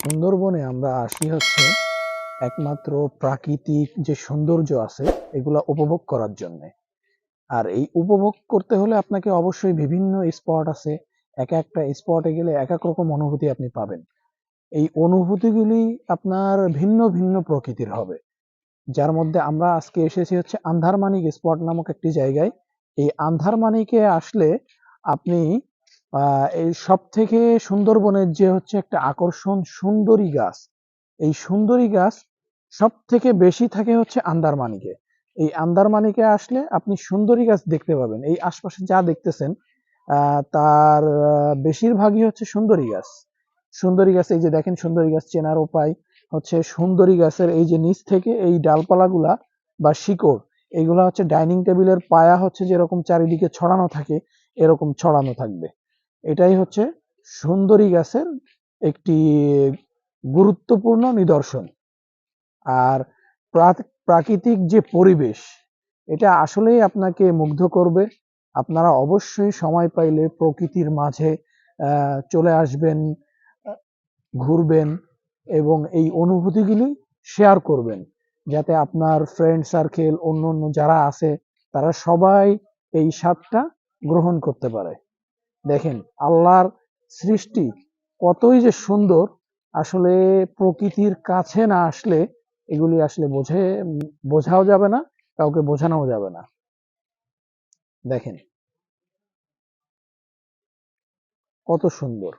সুন্দরবনে আমরা আসি হচ্ছে একমাত্র প্রাকৃতিক যে সৌন্দর্য আছে, এগুলা উপভোগ করার জন্য। আর এই উপভোগ করতে হলে আপনাকে অবশ্যই বিভিন্ন স্পট আছে, এক একটা স্পটে গেলে এক এক রকম অনুভূতি আপনি পাবেন। এই অনুভূতিগুলি আপনার ভিন্ন ভিন্ন প্রকৃতির হবে। যার মধ্যে আমরা আজকে এসেছি হচ্ছে আন্ধারমানিক স্পট নামক একটি জায়গায়। এই আন্ধারমানিকে আসলে আপনি এই সব থেকে সুন্দরবনের যে হচ্ছে একটা আকর্ষণ সুন্দরী গাছ, এই সুন্দরী গাছ সব থেকে বেশি থাকে হচ্ছে আন্দারমানিকে। এই আন্দারমানিকে আসলে আপনি সুন্দরী গাছ দেখতে পাবেন। এই আশপাশে যা দেখতেছেন তার বেশিরভাগই হচ্ছে সুন্দরী গাছ। সুন্দরী গাছ, এই যে দেখেন সুন্দরী গাছ চেনার উপায় হচ্ছে সুন্দরী গাছের এই যে নিচ থেকে এই ডালপালাগুলা বা শিকড় এইগুলা হচ্ছে ডাইনিং টেবিলের পায়া হচ্ছে যেরকম চারিদিকে ছড়ানো থাকে, এরকম ছড়ানো থাকবে। এটাই হচ্ছে সুন্দরী গাছের একটি গুরুত্বপূর্ণ নিদর্শন। আর প্রা- প্রাকৃতিক যে পরিবেশ, এটা আসলেই আপনাকে মুগ্ধ করবে। আপনারা অবশ্যই সময় পাইলে প্রকৃতির মাঝে চলে আসবেন ঘুরবেন এবং এই অনুভূতিগুলি শেয়ার করবেন যাতে আপনার ফ্রেন্ড সার্কেল অন্য অন্য যারা আছে, তারা সবাই এই স্বাদটা গ্রহণ করতে পারে। দেখেন, আল্লাহর সৃষ্টি কতই যে সুন্দর, আসলে প্রকৃতির কাছে না আসলে এগুলি আসলে বোঝে, বোঝাও যাবে না, কাউকে বোঝানো যাবে না। দেখেন, কত সুন্দর।